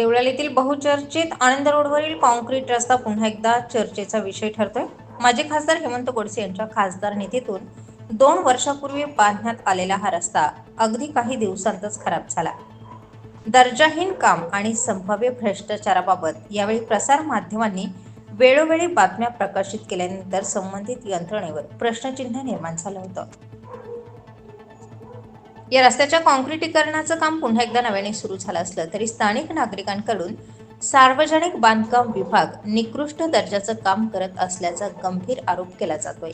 देवळालीतील बहुचर्चित आनंद रोडवरील कॉन्क्रीट रस्ता पुन्हा एकदा चर्चेचा विषय ठरतोय. माजी खासदार हेमंत गोडसे यांच्या खासदार निधीतून दोन वर्षापूर्वी बांधण्यात आलेला हा रस्ता अगदी काही दिवसांतच खराब झाला. दर्जाहीन काम आणि संभाव्य भ्रष्टाचाराबाबत यावेळी प्रसार माध्यमांनी वेळोवेळी बातम्या प्रकाशित केल्यानंतर संबंधित यंत्रणेवर प्रश्नचिन्ह निर्माण झालं होतं. या रस्त्याच्या काँक्रिटीकरणाचं काम पुन्हा एकदा नव्याने सुरू झालं असलं तरी स्थानिक नागरिकांकडून सार्वजनिक बांधकाम विभाग निकृष्ट दर्जाचं काम करत असल्याचा गंभीर आरोप केला जातोय.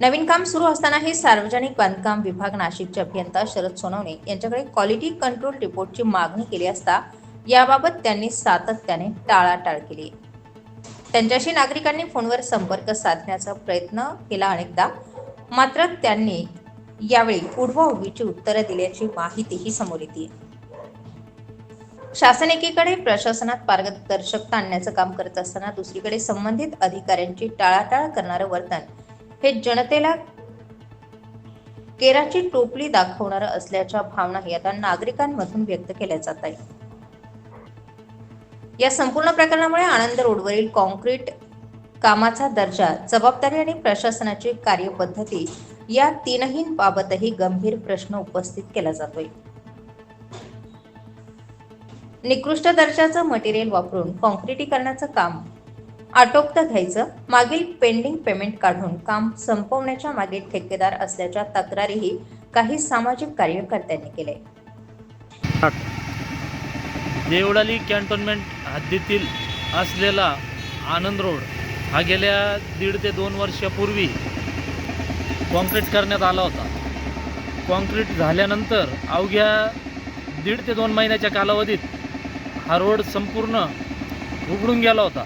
नवीन काम सुरू असतानाही सार्वजनिक बांधकाम विभाग नाशिकचे अभियंता शरद सोनवणे यांच्याकडे क्वालिटी कंट्रोल रिपोर्टची मागणी केली असता याबाबत त्यांनी सातत्याने टाळाटाळ केली. त्यांच्याशी नागरिकांनी फोनवर संपर्क साधण्याचा प्रयत्न केला अनेकदा. मात्र त्यांनी यावेळी उडवाउडवीची उत्तरं दिल्याची माहितीही समोर येते. शासन एकीकडे प्रशासनात पारदर्शकता आणण्याचं काम करत असताना दुसरीकडे संबंधित अधिकाऱ्यांची टाळाटाळ करणारं वर्तन हे जनतेला केराची टोपली दाखवणारं असल्याच्या भावनाही आता नागरिकांमधून व्यक्त केल्या जात आहे या संपूर्ण प्रकरणामुळे आनंद रोडवरील कॉन्क्रीट कामाचा दर्जा जबाबदारी आणि प्रशासनाची कार्यपद्धती या तीनही बाबतही गंभीर प्रश्न उपस्थित केला जातोय. निकृष्ट दर्जाचं मटेरियल वापरून कॉन्क्रिटीकरणाचं काम आटोपतं घ्यायचं मागील पेंडिंग पेमेंट काढून काम संपवण्याच्या मागे ठेकेदार असल्याच्या तक्रारीही काही सामाजिक कार्यकर्त्यांनी केले देवळाली कॅन्टोन्मेंट हद्दीतील असलेला आनंद रोड हा गेल्या दीड ते दोन वर्षापूर्वी कॉन्क्रीट करण्यात आला होता. कॉन्क्रीट झाल्यानंतर अवघ्या दीड ते दोन महिन्याच्या कालावधीत हा रोड संपूर्ण उघडून गेला होता.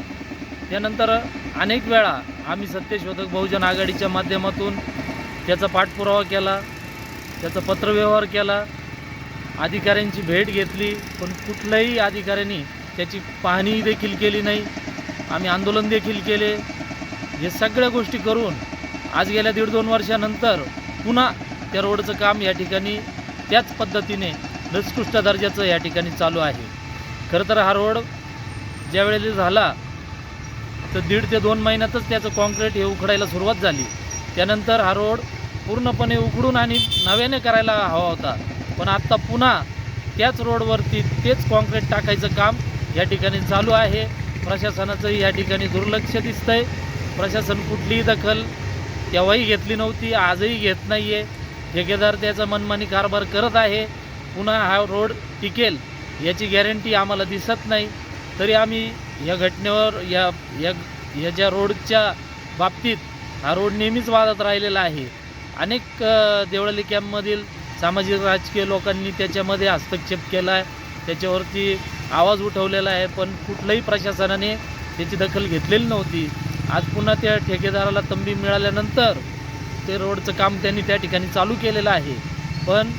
त्यानंतर अनेक वेळा आम्ही सत्यशोधक बहुजन आघाडीच्या माध्यमातून त्याचा पाठपुरावा केला त्याचा पत्रव्यवहार केला अधिकाऱ्यांची भेट घेतली पण कुठल्याही अधिकाऱ्यांनी त्याची पाहणी देखील केली नाही. आम्ही आंदोलन देखील केले. हे सगळ्या गोष्टी करून आज गेल्या दीड दोन वर्षानंतर पुन्हा त्या रोडचं काम या ठिकाणी त्याच पद्धतीने निकृष्ट दर्जाचं या ठिकाणी चालू आहे. खरं तर हा रोड ज्यावेळेला झाला तर दीड ते दोन महिन्यातच त्याचं कॉन्क्रीट हे उखडायला सुरुवात झाली. त्यानंतर हा रोड पूर्णपणे उघडून आणि नव्याने करायला हवा होता. पण आत्ता पुन्हा त्याच रोडवरती तेच कॉन्क्रीट टाकायचं काम या ठिकाणी चालू आहे. प्रशासनाचंही या ठिकाणी दुर्लक्ष दिसतंय. प्रशासन कुठलीही दखल तेव्हाही घेतली नव्हती आजही घेत नाही आहे ठेकेदार त्याचा मनमानी कारभार करत आहे. पुन्हा हा रोड टिकेल याची गॅरंटी आम्हाला दिसत नाही. तरी आम्ही या घटनेवर या या या ज्या रोडच्या बाबतीत हा रोड नेहमीच वादात राहिलेला आहे. अनेक अ, देवळाली कॅम्पमधील सामाजिक राजकीय लोकांनी त्याच्यामध्ये हस्तक्षेप केला आहे त्याच्यावरती आवाज उठवलेला आहे पण कुठल्याही प्रशासनाने त्याची दखल घेतलेली नव्हती. आज पुन्हा त्या ठेकेदाराला तंबी मिळाल्यानंतर ते रोडचं काम त्यांनी त्या ठिकाणी चालू केलेलं आहे. पण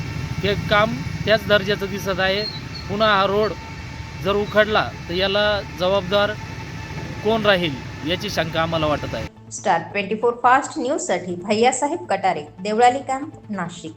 ते काम त्याच दर्जाचं दिसत आहे. पुन्हा हा रोड जर उखडला तर याला जबाबदार कोण राहील याची शंका आम्हाला वाटत आहे. स्टार ट्वेंटी फोर फास्ट न्यूजसाठी भैयासाहेब कटारे देवळाली कॅम्प नाशिक.